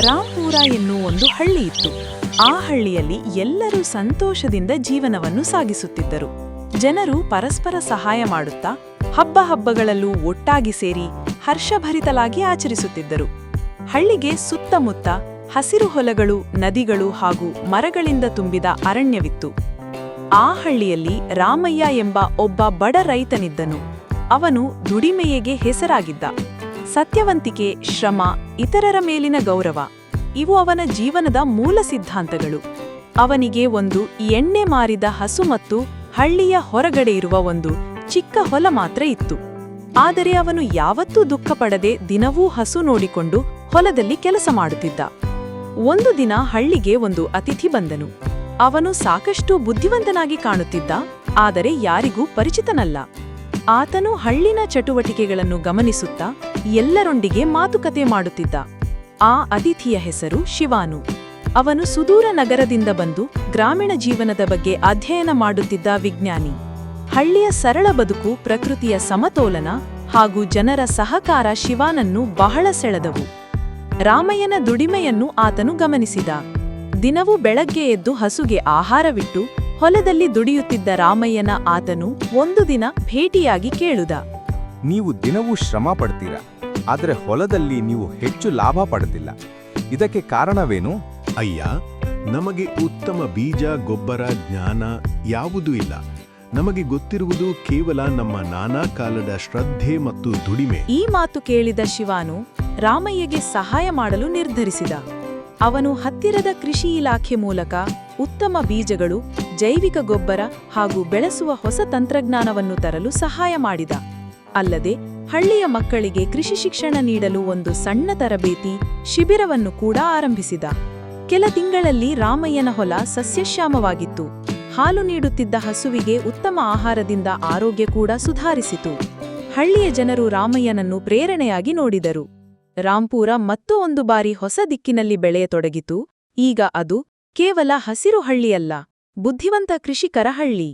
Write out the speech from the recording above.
ರಾಂಪುರ ಎನ್ನುವ ಒಂದು ಹಳ್ಳಿ ಇತ್ತು. ಆ ಹಳ್ಳಿಯಲ್ಲಿ ಎಲ್ಲರೂ ಸಂತೋಷದಿಂದ ಜೀವನವನ್ನು ಸಾಗಿಸುತ್ತಿದ್ದರು. ಜನರು ಪರಸ್ಪರ ಸಹಾಯ ಮಾಡುತ್ತಾ, ಹಬ್ಬ ಹಬ್ಬಗಳಲ್ಲೂ ಒಟ್ಟಾಗಿ ಸೇರಿ ಹರ್ಷಭರಿತಲಾಗಿ ಆಚರಿಸುತ್ತಿದ್ದರು. ಹಳ್ಳಿಗೆ ಸುತ್ತಮುತ್ತ ಹಸಿರು ಹೊಲಗಳು, ನದಿಗಳು ಹಾಗೂ ಮರಗಳಿಂದ ತುಂಬಿದ ಅರಣ್ಯವಿತ್ತು. ಆ ಹಳ್ಳಿಯಲ್ಲಿ ರಾಮಯ್ಯ ಎಂಬ ಒಬ್ಬ ಬಡ ರೈತನಿದ್ದನು. ಅವನು ದುಡಿಮೆಯೆಗೆ ಹೆಸರಾಗಿದ್ದ. ಸತ್ಯವಂತಿಕೆ, ಶ್ರಮ, ಇತರರ ಮೇಲಿನ ಗೌರವ, ಇವು ಅವನ ಜೀವನದ ಮೂಲ ಸಿದ್ಧಾಂತಗಳು. ಅವನಿಗೆ ಒಂದು ಎಣ್ಣೆ ಮಾರಿದ ಹಸು ಮತ್ತು ಹಳ್ಳಿಯ ಹೊರಗಡೆ ಇರುವ ಒಂದು ಚಿಕ್ಕ ಹೊಲ ಮಾತ್ರ ಇತ್ತು. ಆದರೆ ಅವನು ಯಾವತ್ತೂ ದುಃಖಪಡದೆ ದಿನವೂ ಹಸು ನೋಡಿಕೊಂಡು ಹೊಲದಲ್ಲಿ ಕೆಲಸ ಮಾಡುತ್ತಿದ್ದ. ಒಂದು ದಿನ ಹಳ್ಳಿಗೆ ಒಂದು ಅತಿಥಿ ಬಂದನು. ಅವನು ಸಾಕಷ್ಟು ಬುದ್ಧಿವಂತನಾಗಿ ಕಾಣುತ್ತಿದ್ದ, ಆದರೆ ಯಾರಿಗೂ ಪರಿಚಿತನಲ್ಲ. ಆತನು ಹಳ್ಳಿನ ಚಟುವಟಿಕೆಗಳನ್ನು ಗಮನಿಸುತ್ತಾ ಎಲ್ಲರೊಂದಿಗೆ ಮಾತುಕತೆ ಮಾಡುತ್ತಿದ್ದ. ಆ ಅತಿಥಿಯ ಹೆಸರು ಶಿವಾನು. ಅವನು ಸುದೂರ ನಗರದಿಂದ ಬಂದು ಗ್ರಾಮೀಣ ಜೀವನದ ಬಗ್ಗೆ ಅಧ್ಯಯನ ಮಾಡುತ್ತಿದ್ದ ವಿಜ್ಞಾನಿ. ಹಳ್ಳಿಯ ಸರಳ ಬದುಕು, ಪ್ರಕೃತಿಯ ಸಮತೋಲನ ಹಾಗೂ ಜನರ ಸಹಕಾರ ಶಿವಾನನ್ನು ಬಹಳ ಸೆಳೆದವು. ರಾಮಯ್ಯನ ದುಡಿಮೆಯನ್ನು ಆತನು ಗಮನಿಸಿದ. ದಿನವೂ ಬೆಳಗ್ಗೆ ಎದ್ದು ಹಸುಗೆ ಆಹಾರವಿಟ್ಟು ಹೊಲದಲ್ಲಿ ದುಡಿಯುತ್ತಿದ್ದ ರಾಮಯ್ಯನ ಆತನು ಒಂದು ದಿನ ಭೇಟಿಯಾಗಿ ಕೇಳುದ. ನೀವು ದಿನವೂ ಶ್ರಮ ಪಡ್ತೀರಾ? ಆದರೆ ಹೊಲದಲ್ಲಿ ನೀವು ಹೆಚ್ಚು ಲಾಭ ಪಡೆದಿಲ್ಲ. ಇದಕ್ಕೆ ಕಾರಣವೇನು? ಅಯ್ಯ ನಮಗೆ ಉತ್ತಮ ಬೀಜ ಗೊಬ್ಬರ ಜ್ಞಾನ ಯಾವುದೂ ಇಲ್ಲ. ನಮಗೆ ಗೊತ್ತಿರುವುದು ಕೇವಲ ನಮ್ಮ ನಾನಾ ಕಾಲದ ಶ್ರದ್ಧೆ ಮತ್ತು ದುಡಿಮೆ. ಈ ಮಾತು ಕೇಳಿದ ಶಿವಾನು ರಾಮಯ್ಯಗೆ ಸಹಾಯ ಮಾಡಲು ನಿರ್ಧರಿಸಿದ. ಅವನು ಹತ್ತಿರದ ಕೃಷಿ ಇಲಾಖೆ ಮೂಲಕ ಉತ್ತಮ ಬೀಜಗಳು ಜೈವಿಕ ಗೊಬ್ಬರ ಹಾಗೂ ಬೆಳೆಸುವ ಹೊಸ ತಂತ್ರಜ್ಞಾನವನ್ನು ತರಲು ಸಹಾಯ ಮಾಡಿದ. ಅಲ್ಲದೆ, ಹಳ್ಳಿಯ ಮಕ್ಕಳಿಗೆ ಕೃಷಿ ಶಿಕ್ಷಣ ನೀಡಲು ಒಂದು ಸಣ್ಣ ತರಬೇತಿ ಶಿಬಿರವನ್ನು ಕೂಡ ಆರಂಭಿಸಿದ. ಕೆಲ ತಿಂಗಳಲ್ಲಿ ರಾಮಯ್ಯನ ಹೊಲ ಸಸ್ಯಶ್ಯಾಮವಾಗಿತ್ತು. ಹಾಲು ನೀಡುತ್ತಿದ್ದ ಹಸುವಿಗೆ ಉತ್ತಮ ಆಹಾರದಿಂದ ಆರೋಗ್ಯ ಕೂಡ ಸುಧಾರಿಸಿತು. ಹಳ್ಳಿಯ ಜನರು ರಾಮಯ್ಯನನ್ನು ಪ್ರೇರಣೆಯಾಗಿ ನೋಡಿದರು. ರಾಂಪುರ ಮತ್ತೂ ಒಂದು ಬಾರಿ ಹೊಸ ದಿಕ್ಕಿನಲ್ಲಿ ಬೆಳೆಯತೊಡಗಿತು. ಈಗ ಅದು ಕೇವಲ ಹಸಿರು ಹಳ್ಳಿಯಲ್ಲ. ಬುದ್ಧಿವಂತ ಕೃಷಿಕರ ಹಳ್ಳಿ